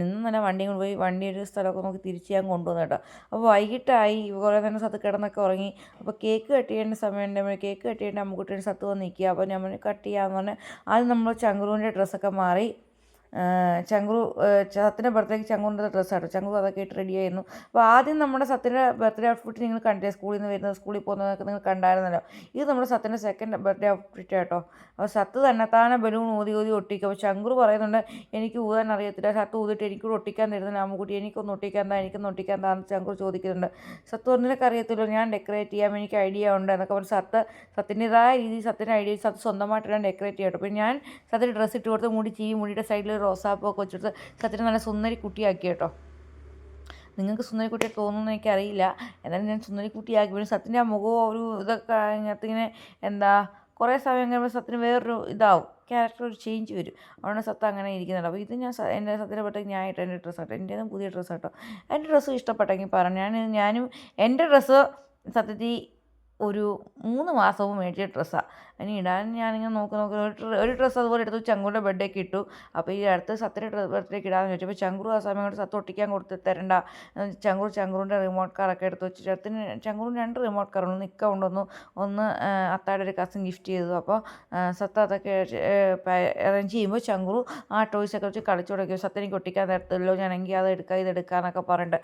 നിന്ന് തന്നെ വണ്ടിയും കൊണ്ട് പോയി വണ്ടി ഒരു സ്ഥലമൊക്കെ നോക്കി തിരിച്ച് ഞാൻ കൊണ്ടുവന്നു കേട്ടോ. അപ്പോൾ വൈകിട്ടായി. കുറേ നേരം സത്ത് കിടന്നൊക്കെ ഉറങ്ങി. അപ്പോൾ കേക്ക് കട്ട് ചെയ്യേണ്ട സമയം ഉണ്ട് കേക്ക് കട്ട് ചെയ്യേണ്ട അമ്മുക്കുട്ടിയുടെ സത്ത് വന്ന് നിൽക്കുക. അപ്പോൾ നമ്മൾ കട്ട് കട്ട് ചെയ്യാമെന്ന് പറഞ്ഞ് ആദ്യം നമ്മൾ ചങ്കുറുവിന്റെ ഡ്രസ്സൊക്കെ മാറി ചങ്കുറു സത്തിന്റെ ബർത്ത്ഡേക്ക് ചങ്കുറിന്റെ ഡ്രസ്സാട്ടോ ചങ്കുറു അതൊക്കെ ഇട്ട് റെഡി ആയിരുന്നു. അപ്പോൾ ആദ്യം നമ്മുടെ സത്തിന്റെ ബർത്ത്ഡേ ഔട്ട്ഫിറ്റ് നിങ്ങൾ കണ്ടേ സ്കൂളിൽ നിന്ന് വരുന്നത് സ്കൂളിൽ പോകുന്നതൊക്കെ നിങ്ങൾ കണ്ടായിരുന്നല്ലോ. ഇത് നമ്മുടെ സത്തിന്റെ സെക്കൻഡ് ബർത്ത്ഡേ ഔട്ട്ഫിറ്റ് കേട്ടോ അപ്പോൾ സത്ത് തന്നെ താനെ ബലൂൺ ഊതി ഊതി ഒട്ടിക്കും. അപ്പോൾ ശങ്കുർ പറയുന്നുണ്ട് എനിക്ക് ഊതാൻ അറിയത്തില്ല. സത്ത് ഊതിട്ട് എനിക്കൂടെ ഒട്ടിക്കാൻ തരുന്നില്ല അമ്മുക്കുട്ടി എനിക്കൊന്ന് ഒട്ടിക്കാൻ താ എനിക്കൊന്ന് ഒട്ടിക്കാൻ താന്ന് എന്ന് ചോദിക്കുന്നുണ്ട്. സത്ത് പറഞ്ഞിലൊക്കെ അറിയത്തില്ല അറിയത്തില്ലോ. ഞാൻ ഡെക്കറേറ്റ് ചെയ്യാം. എനിക്ക് ഐഡിയ ഉണ്ട് എന്നൊക്കെ പറഞ്ഞ് സത്ത് സത്തിന്റെതായ രീതിയിൽ സത്തിന്റെ ഐഡിയ സത്ത് സ്വന്തമായിട്ട് ഞാൻ ഡെക്കറേറ്റ് ചെയ്യട്ടോ അപ്പോൾ ഞാൻ സത്തിന് ഡ്രസ്സ് ഇട്ട് കൊടുത്ത് മുടി ചീ മുടിയുടെ സൈഡിൽ റോസാപ്പൂ ഒക്കെ വെച്ചെടുത്ത് സത്തിന് നല്ല സുന്ദരി കുട്ടിയാക്കി കേട്ടോ. നിങ്ങൾക്ക് സുന്ദരിക്കുട്ടിയെ തോന്നുന്നു എനിക്കറിയില്ല. എന്നാലും ഞാൻ സുന്ദരിക്കുട്ടിയാക്കി പിന്നെ സത്യന്റെ ആ മുഖവും ഒരു ഇതൊക്കെ അതിനകത്ത് ഇങ്ങനെ എന്താ കുറേ സമയം കഴിയുമ്പോൾ സത്യന് വേറൊരു ഇതാവും. ക്യാരക്ടർ ഒരു ചേഞ്ച് വരും. അതുകൊണ്ട് സത്യം അങ്ങനെ ഇരിക്കുന്നുണ്ട്. അപ്പോൾ ഇത് ഞാൻ എന്റെ സത്യത്തെ പെട്ടെന്ന് ഞാൻ ആയിട്ട് എന്റെ ഡ്രസ്സ് കേട്ടോ എന്റേതും പുതിയ ഡ്രസ്സ് കേട്ടോ എന്റെ ഡ്രസ്സ് ഇഷ്ടപ്പെട്ടെങ്കിൽ പറഞ്ഞു ഞാൻ ഞാനും എന്റെ ഡ്രസ്സ് സത്യത്തിൽ ഒരു മൂന്ന് മാസവും മേടിച്ച ഡ്രസ്സാണ് ഇനി ഇടാൻ ഞാനിങ്ങനെ നോക്കി നോക്കി ഒരു ഡ്രസ്സ് അതുപോലെ എടുത്തു ചങ്കുരുടെ ബർത്ത്ഡേക്ക് ഇട്ടു. അപ്പോൾ ഈ അടുത്ത് സത്തിന്റെ ബർത്ത്ഡേക്ക് ഇടാന്ന് ചോദിച്ചു. അപ്പോൾ ചങ്കുറു ആ സമയം കൊണ്ട് സത്ത് ഒട്ടിക്കാൻ കൊടുത്ത് തരണ്ട. ചങ്കുറു ചങ്കുറിന്റെ റിമോട്ട് കാറൊക്കെ എടുത്ത് വെച്ച് ചത്തിന് ചങ്കുറിന് രണ്ട് റിമോട്ട് കാറുണ്ട് ഒന്ന് ഇക്ക ഒന്ന് ആ, അത്താടെ ഒരു കസിൻ ഗിഫ്റ്റ് ചെയ്തു. അപ്പോൾ ആ, സത്ത് അതൊക്കെ അറേഞ്ച് ചെയ്യുമ്പോൾ ചങ്കുറു ആ ടോയ്സൊക്കെ വെച്ച് കളിച്ചു തുടങ്ങി. സത്ത് എനിക്ക് ഒട്ടിക്കാൻ തരത്തില്ലോ ഞാനെങ്കിൽ അത് എടുക്കാം ഇത് എടുക്കാന്നൊക്കെ പറഞ്ഞിട്ട്.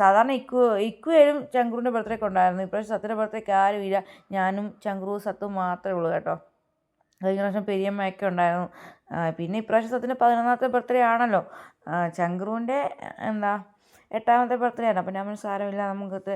സാധാരണ ഇക്കു ഇക്കുവേലും ചങ്കുറിന്റെ ബർത്ത്ഡേക്ക് ഉണ്ടായിരുന്നു. ഇപ്പോൾ സത്തിന്റെ ബർത്ത്ഡേക്ക് ആരും ഇല്ല. ഞാനും ചങ്കുറു സത്തും മാത്രമേ ഉള്ളൂ കേട്ടോ. കഴിഞ്ഞ പ്രാവശ്യം പെരിയമ്മയൊക്കെ ഉണ്ടായിരുന്നു. പിന്നെ ഇപ്രാവശ്യം സത്തിന്റെ പതിനൊന്നാമത്തെ ബർത്ത്ഡേ ആണല്ലോ. ആ, ചങ്കുറുവിന്റെ എന്താ എട്ടാമത്തെ ബർത്ത്ഡേ ആണ് അപ്പോൾ ഞാൻ സാരമില്ല നമുക്ക്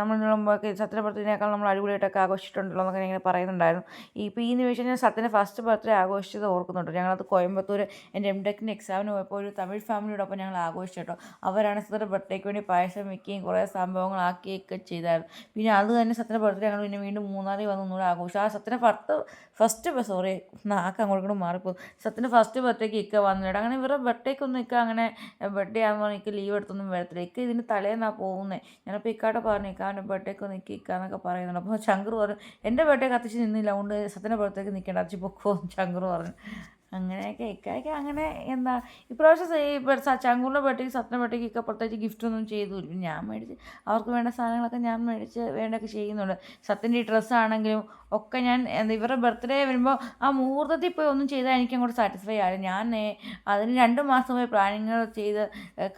നമ്മൾ മുമ്പൊക്കെ സത്യന്റെ ബർത്ത്ഡേനേക്കാൾ നമ്മൾ അടിപൊളിയായിട്ടൊക്കെ ആഘോഷിച്ചിട്ടുണ്ടല്ലോ എന്നൊക്കെ ഇങ്ങനെ പറയുന്നുണ്ടായിരുന്നു. ഇപ്പോൾ ഈ നിമിഷം ഞാൻ സത്യന്റെ ഫസ്റ്റ് ബർത്ത്ഡേ ആഘോഷിച്ചത് ഓർക്കുന്നുണ്ട്. ഞങ്ങളത് കോയമ്പത്തൂർ എന്റെ എം ടെക്കിന് എക്സാമിന് പോയപ്പോൾ ഒരു തമിഴ് ഫാമിലിയോടൊപ്പം ഞങ്ങൾ ആഘോഷിച്ചു കേട്ടോ. അവരാണ് സത്യന്റെ ബർത്ത്ഡേക്ക് വേണ്ടി പായസം വെക്കുകയും കുറേ സംഭവങ്ങൾ ആക്കുകയൊക്കെ ചെയ്തായിരുന്നു. പിന്നെ അത് തന്നെ സത്യന്റെ ബർത്ത്ഡേ ഞങ്ങൾ പിന്നെ വീണ്ടും മൂന്നാറിൽ വന്ന് ഒന്നുകൂടെ ആഘോഷിച്ചു. ആ സത്യന്റെ പത്ത് ഫസ്റ്റ് സോറി നാക്ക് അങ്ങോട്ട് മാറിപ്പോകും സത്തിന്റെ ഫസ്റ്റ് ബർത്ത്ഡേക്ക് ഇക്ക വന്നിട്ട് അങ്ങനെ ഇവരുടെ ബർത്ത്ഡേക്കൊന്നും ഇക്ക അങ്ങനെ ബർത്ത്ഡേ ആകുമ്പോൾ എനിക്ക് ലീവ് എടുത്തൊന്നും വരത്തില്ല. ഇക്ക ഇതിന് തലേന്നാണ് പോകുന്നത് ഞാനപ്പോൾ ഇക്കാട്ട് പറഞ്ഞു ഇക്കാവിന്റെ ബർത്ത്ഡേക്ക് നിൽക്കി ഇക്കാന്നൊക്കെ പറയുന്നുണ്ട്. അപ്പോൾ ശങ്കർ പറഞ്ഞു എന്റെ ബർത്ത്ഡേ കത്തിച്ച് നിന്നില്ല അതുകൊണ്ട് സത്യന്റെ ബർത്ത്ഡേക്ക് നിൽക്കേണ്ട അച്ഛൻ പൊക്കോ ശങ്കർ പറഞ്ഞു. അങ്ങനെയൊക്കെ ഇക്കായ്ക്ക് അങ്ങനെ എന്താ ഇപ്രാവശ്യം ഈ ചങ്കൂറിന്റെ ബർത്ത്ഡേക്ക് സത്യന്റെ ബർത്ത്ഡേക്ക് ഒക്കെ പ്രത്യേകിച്ച് ഗിഫ്റ്റ് ഒന്നും ചെയ്തില്ല. ഞാൻ മേടിച്ച് അവർക്ക് വേണ്ട സാധനങ്ങളൊക്കെ ഞാൻ മേടിച്ച് വേണ്ടൊക്കെ ചെയ്യുന്നുണ്ട്. സത്യന്റെ ഡ്രസ്സാണെങ്കിലും ഒക്കെ ഞാൻ ഇവരുടെ ബർത്ത്ഡേ വരുമ്പോൾ ആ മുഹൂർത്തത്തിൽ പോയി ഒന്നും ചെയ്താൽ എനിക്ക് അങ്ങോട്ട് സാറ്റിസ്ഫൈ ആയില്ല ഞാൻ അതിന് രണ്ട് മാസം പോയി പ്ലാനിങ്ങൾ ചെയ്ത്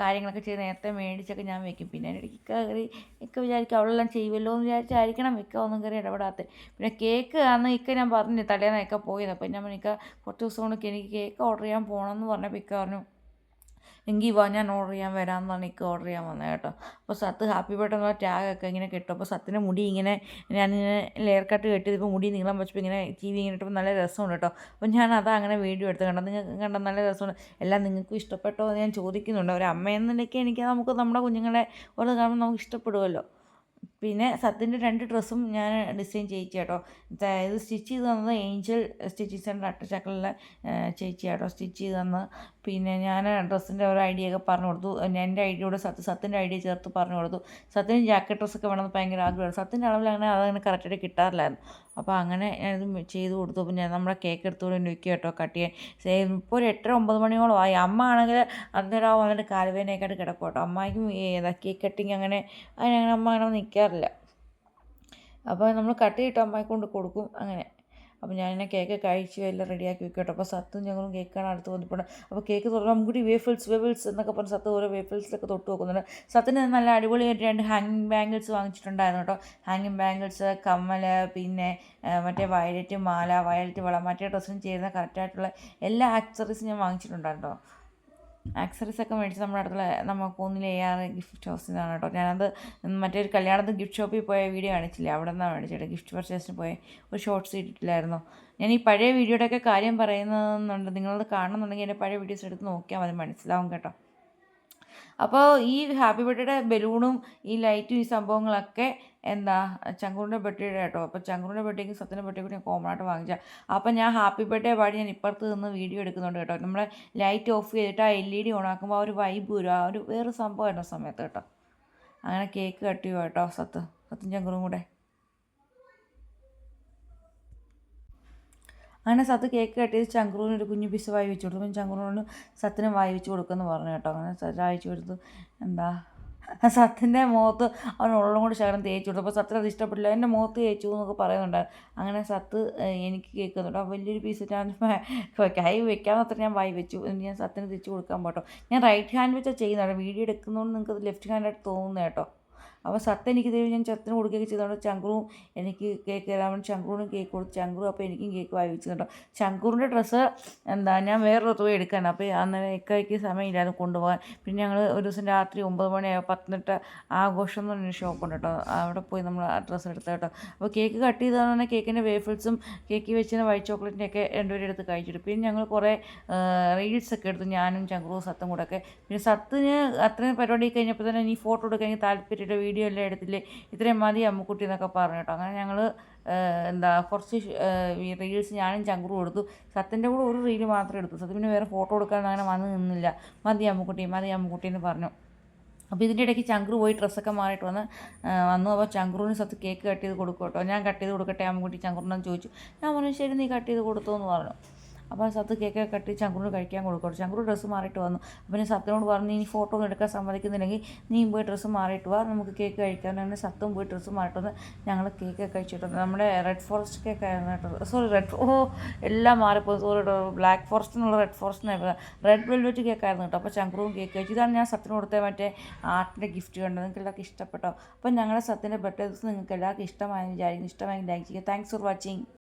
കാര്യങ്ങളൊക്കെ ചെയ്ത് നേരത്തെ മേടിച്ചൊക്കെ ഞാൻ വെക്കും. പിന്നെ അതിന്റെ ഇടയ്ക്ക് കയറി ഇക്ക വിചാരിക്കും അവളെല്ലാം ചെയ്യുമല്ലോ എന്ന് വിചാരിച്ചായിരിക്കണം. ഇക്ക ഒന്നും കയറി ഇടപെടാത്ത. പിന്നെ കേക്ക് അന്ന് ഇക്ക ഞാൻ പറഞ്ഞു തലേന്ന് ഇക്ക പോയത്. അപ്പോൾ ഞാൻ ഇക്ക കുറച്ച് ദിവസം കൊണ്ട് എനിക്ക് കേക്ക് ഓർഡർ ചെയ്യാൻ പോകണമെന്ന് പറഞ്ഞപ്പോൾ ഇക്ക പറഞ്ഞു എങ്കിൽ വാ ഞാൻ ഓർഡർ ചെയ്യാൻ വരാമെന്ന് പറഞ്ഞ് എനിക്ക് ഓർഡർ ചെയ്യാൻ വന്നത് കേട്ടോ. അപ്പോൾ സത്ത് ഹാപ്പി ബർത്ത്ഡേ എന്നുള്ള ടാഗൊക്കെ ഇങ്ങനെ കിട്ടും. അപ്പോൾ സത്തിന്റെ മുടി ഇങ്ങനെ ഞാനിങ്ങനെ ലെയർ കട്ട് കെട്ടിയതിപ്പോൾ മുടി നീളം വെച്ചപ്പോൾ ഇങ്ങനെ ടി വി ഇങ്ങനെ ഇട്ടപ്പോൾ നല്ല രസമുണ്ട് കേട്ടോ. അപ്പോൾ ഞാൻ അത് അങ്ങനെ വീഡിയോ എടുത്ത് കണ്ടത് നിങ്ങൾക്ക് കണ്ട? നല്ല രസമുണ്ട്. എല്ലാം നിങ്ങൾക്കും ഇഷ്ടപ്പെട്ടോ? എന്ന് ഞാൻ ചോദിക്കുന്നുണ്ട്. ഒരു അമ്മ നിലയ്ക്ക് എനിക്ക് നമുക്ക് നമ്മുടെ കുഞ്ഞുങ്ങളെ ഓരോ കാണുമ്പോൾ നമുക്ക് ഇഷ്ടപ്പെടുമല്ലോ പിന്നെ സത്യന്റെ രണ്ട് ഡ്രസ്സും ഞാൻ ഡിസൈൻ ചെയ്യിച്ചു കേട്ടോ. ഇത് സ്റ്റിച്ച് ചെയ്ത് തന്നത് ഏഞ്ചൽ സ്റ്റിച്ചിങ് സെന്റർ അട്ടച്ചാക്കളിലെ ചേച്ചി കേട്ടോ സ്റ്റിച്ച് ചെയ്ത് തന്ന് പിന്നെ ഞാൻ ഡ്രസ്സിന്റെ ഒരു ഐഡിയ ഒക്കെ പറഞ്ഞു കൊടുത്തു. എന്റെ ഐഡിയ കൂടെ സത്യ സത്യന്റെ ഐഡിയ ചേർത്ത് പറഞ്ഞു കൊടുത്തു. സത്യൻ ജാക്കറ്റ് ഡ്രസ്സൊക്കെ വേണമെന്ന് ഭയങ്കര ആഗ്രഹമാണ് സത്യന്റെ അളവിൽ അങ്ങനെ അതങ്ങനെ കറക്റ്റായിട്ട് കിട്ടാറില്ലായിരുന്നു. അപ്പോൾ അങ്ങനെ ഞാനിത് ചെയ്ത് കൊടുത്തു. പിന്നെ നമ്മുടെ കേക്ക് എടുത്തുകൊണ്ട് നിൽക്കുക കേട്ടോ കട്ട് ചെയ്യാൻ. ഇപ്പോൾ ഒരു എട്ടര ഒമ്പത് മണിയോളം ആയി. അമ്മ ആണെങ്കിൽ അന്നേരം വന്നിട്ട് കാലുവേനയൊക്കെയായിട്ട് കിടക്കും കേട്ടോ. അമ്മായിക്കും ഏതാ കേക്ക് കട്ടിങ് അങ്ങനെ അതിനങ്ങനെ അമ്മ അങ്ങനെ നിൽക്കാറില്ല അപ്പോൾ നമ്മൾ കട്ട് ചെയ്തിട്ട് അമ്മയെ കൊണ്ട് കൊടുക്കും. അങ്ങനെ. അപ്പോൾ ഞാൻ ഞാനിങ്ങനെ കേക്ക് കഴിച്ച് എല്ലാം റെഡിയാക്കി വെക്കട്ടെ അപ്പോൾ സത്തും ഞങ്ങളും കേക്കാണ് അടുത്ത് വന്നിട്ടുണ്ട് അപ്പോൾ കേക്ക് തുറന്ന് നമുക്ക് വേഫിൾസ് വേഫിൾസ് എന്നൊക്കെ പറഞ്ഞ് സത്ത് ഓരോ വേഫിൾസിലൊക്കെ തൊട്ട് നോക്കുന്നുണ്ട് സത്തിന് നല്ല അടിപൊളിയായിട്ട് രണ്ട് ഹാങ്ങിങ് ബാംഗിൾസ് വാങ്ങിച്ചിട്ടുണ്ടായിരുന്നു കേട്ടോ. ഹാങ്ങിങ് ബാംഗിൾസ് കമ്മൽ പിന്നെ മറ്റേ വയലറ്റ് മാല വയലറ്റ് വള മറ്റേ ഡ്രസ്സിന് ചേരുന്ന കറക്റ്റായിട്ടുള്ള എല്ലാ ആക്സറീസും ഞാൻ വാങ്ങിച്ചിട്ടുണ്ടായിരുന്നു കേട്ടോ. ആക്സറീസ് ഒക്കെ മേടിച്ച് നമ്മുടെ അടുത്തുള്ള നമുക്ക് കോന്നിലെ എ ആർ ഗിഫ്റ്റ് ഹൗസിൽ നിന്നാണ് കേട്ടോ. ഞാനത് മറ്റൊരു കല്യാണത്തിന് ഗിഫ്റ്റ് ഷോപ്പിൽ പോയ വീഡിയോ കാണിച്ചില്ല? അവിടെ നിന്നാണ് മേടിച്ചത് ഗിഫ്റ്റ് പർച്ചേസിന് പോയ ഒരു ഷോർട്ട്സ് ഇട്ടിട്ടില്ലായിരുന്നു? ഞാൻ ഈ പഴയ വീഡിയോയുടെയൊക്കെ കാര്യം പറയുന്നതെന്നുണ്ട്. നിങ്ങളത് കാണുന്നുണ്ടെങ്കിൽ എന്റെ പഴയ വീഡിയോസ് എടുത്ത് നോക്കിയാൽ മതി. മനസ്സിലാവും കേട്ടോ. അപ്പോൾ ഈ ഹാപ്പി ബർത്ത്ഡേയുടെ ബലൂണും ഈ ലൈറ്റും ഈ സംഭവങ്ങളൊക്കെ എന്താ ചങ്കുറിന്റെ ബർത്ത്ഡേ കേട്ടോ. അപ്പോൾ ചങ്കുറിന്റെ ബർത്ത്ഡേക്കും സത്യന്റെ കൂടി ഞാൻ കോമൺ ആയിട്ട് വാങ്ങിച്ച അപ്പോൾ ഞാൻ ഹാപ്പി ബർത്ത്ഡേ പാടി ഞാൻ ഇപ്പുറത്ത് നിന്ന് വീഡിയോ എടുക്കുന്നുണ്ട് കേട്ടോ. നമ്മളെ ലൈറ്റ് ഓഫ് ചെയ്തിട്ട് ആ എൽ ഇ ഡി ഓൺ ആക്കുമ്പോൾ ആ ഒരു വൈബ് വരും. ആ ഒരു വേറെ സംഭവമായിരുന്നു സമയത്ത് കേട്ടോ. അങ്ങനെ കേക്ക് കട്ട് ചെയ്യുക കേട്ടോ സത്ത് സത്തും ചങ്കുറും കൂടെ. അങ്ങനെ സത്ത് കേക്ക് കട്ട് ചെയ്ത് ചങ്കുറൂന് ഒരു കുഞ്ഞു പീസ് വായി വെച്ച് അപ്പം ചങ്കുറൂന് സത്തിന് വായി വെച്ച് കൊടുക്കുമെന്ന് പറഞ്ഞു കേട്ടോ. അങ്ങനെ വായിച്ചു കൊടുത്തു. എന്താ? സത്തിന്റെ മുഖത്ത് അവൻ ഉള്ളം കൂടി ശകലം തേച്ചു കൊടുത്തു. അപ്പോൾ സത്തിന് അത് ഇഷ്ടപ്പെട്ടില്ല. എന്റെ മുഖത്ത് തേച്ചു എന്നൊക്കെ പറയുന്നുണ്ടായിരുന്നു. അങ്ങനെ സത്ത് എനിക്ക് കേൾക്കുന്നുണ്ട് അപ്പോൾ വലിയൊരു പീസ് ഞാൻ കൈ അത്ര ഞാൻ വായി വെച്ചു. ഞാൻ സത്തിന് തിരിച്ചു കൊടുക്കാൻ പോട്ടോ. ഞാൻ റൈറ്റ് ഹാൻഡ് വെച്ചാൽ ചെയ്യുന്നതാണ് വീഡിയോ എടുക്കുന്നതുകൊണ്ട് നിങ്ങൾക്ക് ലെഫ്റ്റ് ഹാൻഡായിട്ട് തോന്നുന്നു കേട്ടോ. അപ്പോൾ സത്ത എനിക്ക് തരും ഞാൻ ചത്തിന് കൊടുക്കുകയൊക്കെ ചെയ്തുകൊണ്ട് ചങ്കുറും എനിക്ക് കേക്ക് തരാൻ ചങ്കുറിനും കേക്ക് കൊടുത്തു. ചങ്കുറും അപ്പോൾ എനിക്കും കേക്ക് വായിച്ചിട്ടുണ്ടോ ചങ്കുറിന്റെ ഡ്രസ്സ് എന്താ ഞാൻ വേറൊരു തുക എടുക്കാൻ. അപ്പോൾ അന്നേരം ഇക്കയ്ക്ക് സമയമില്ലായിരുന്നു കൊണ്ടുപോകാൻ. പിന്നെ ഞങ്ങൾ ഒരു ദിവസം രാത്രി ഒമ്പത് മണി പത്തനംതിട്ട ആഘോഷം എന്ന് പറഞ്ഞൊരു ഷോപ്പുണ്ട് കേട്ടോ. അവിടെ പോയി നമ്മൾ ആ ഡ്രസ്സ് എടുത്ത കേട്ടോ. അപ്പോൾ കേക്ക് കട്ട് ചെയ്താൽ തന്നെ കേക്കിന്റെ വേഫിൾസും കേക്ക് വെച്ചിരുന്ന വൈറ്റ് ചോക്ലേറ്റിന്റെ ഒക്കെ രണ്ടുപേരും എടുത്ത് കഴിച്ചിട്ട്. പിന്നെ ഞങ്ങൾ കുറേ റീൽസൊക്കെ എടുത്തു ഞാനും ചങ്കുറും സത്തും കൂടെ ഒക്കെ. പിന്നെ സത്തിന് അത്രയും പരിപാടി കഴിഞ്ഞപ്പോൾ തന്നെ ഇനി ഫോട്ടോ എടുക്കാൻ എനിക്ക് താല്പര്യമില്ല. വീഡിയോ എല്ലാം എടുത്തില്ലേ? ഇത്രയും മതി അമ്മുക്കുട്ടി എന്നൊക്കെ പറഞ്ഞു കേട്ടോ. അങ്ങനെ ഞങ്ങൾ എന്താ കുറച്ച് റീൽസ് ഞാനും ചങ്കുറും എടുത്തു. സത്യന്റെ കൂടെ ഒരു റീൽ മാത്രമേ എടുത്തു. സത്യം പിന്നെ വേറെ ഫോട്ടോ എടുക്കാൻ അങ്ങനെ വന്ന് നിന്നില്ല. മതി അമ്മുക്കുട്ടി മതി അമ്മുക്കുട്ടി എന്ന് പറഞ്ഞു. അപ്പോൾ ഇതിന്റെ ഇടയ്ക്ക് ചങ്കുറു പോയി ഡ്രസ്സൊക്കെ മാറിയിട്ട് വന്ന് വന്നു. അപ്പോൾ ചങ്കുറുവിന് സത്ത് കേക്ക് കട്ട് ചെയ്ത് കൊടുക്കും കേട്ടോ. ഞാൻ കട്ട് ചെയ്ത് കൊടുക്കട്ടെ അമ്മുക്കുട്ടി ചങ്കുറിനോട് ചോദിച്ചു. ഞാൻ പറഞ്ഞു ശരി നീ കട്ട് ചെയ്ത് കൊടുത്തു എന്ന് പറഞ്ഞു. അപ്പോൾ സത്ത് കേക്ക് കട്ടി ചങ്കുറിന് കഴിക്കാൻ കൊടുക്കും ചങ്കുറ് ഡ്രസ്സ് മാറിയിട്ട് വന്നു. ഞാൻ സത്തിനോട് പറഞ്ഞു ഇനി ഫോട്ടോ ഒന്നും എടുക്കാൻ സമ്മതിക്കുന്നില്ലെങ്കിൽ നീ പോയി ഡ്രസ്സ് മാറിയിട്ട് വാ നമുക്ക് കേക്ക് കഴിക്കാൻ. അങ്ങനെ സത്തും പോയി ഡ്രസ്സ് മാറിയിട്ട് വന്ന് ഞങ്ങൾ കേക്ക് കഴിച്ചിട്ട് നമ്മുടെ റെഡ് ഫോറസ്റ്റ് കേക്ക് ആയിരുന്നു സോറി റെഡ് ഓ എല്ലാം മാറിപ്പോയി. സോറി ബ്ലാക്ക് ഫോറസ്റ്റ് എന്നുള്ള red forest red velvet cake ആയിരുന്നു കേട്ടോ. അപ്പോൾ ചങ്കുറും കേക്ക് കഴിച്ചു. ഇതാണ് ഞാൻ സത്തിന് കൊടുത്ത മറ്റേ ആർട്ടിന്റെ ഗിഫ്റ്റ് കണ്ടത്. നിങ്ങൾക്ക് എല്ലാവർക്കും ഇഷ്ടപ്പെട്ടോ? അപ്പോൾ ഞങ്ങളുടെ സത്തിന്റെ ബർത്ത്ഡേ ദിവസം നിങ്ങൾക്ക് എല്ലാവർക്കും ഇഷ്ടമായി വിചാരിക്കുന്നു. ഇഷ്ടമായി ലൈക്ക് ചെയ്യുക. Thanks for watching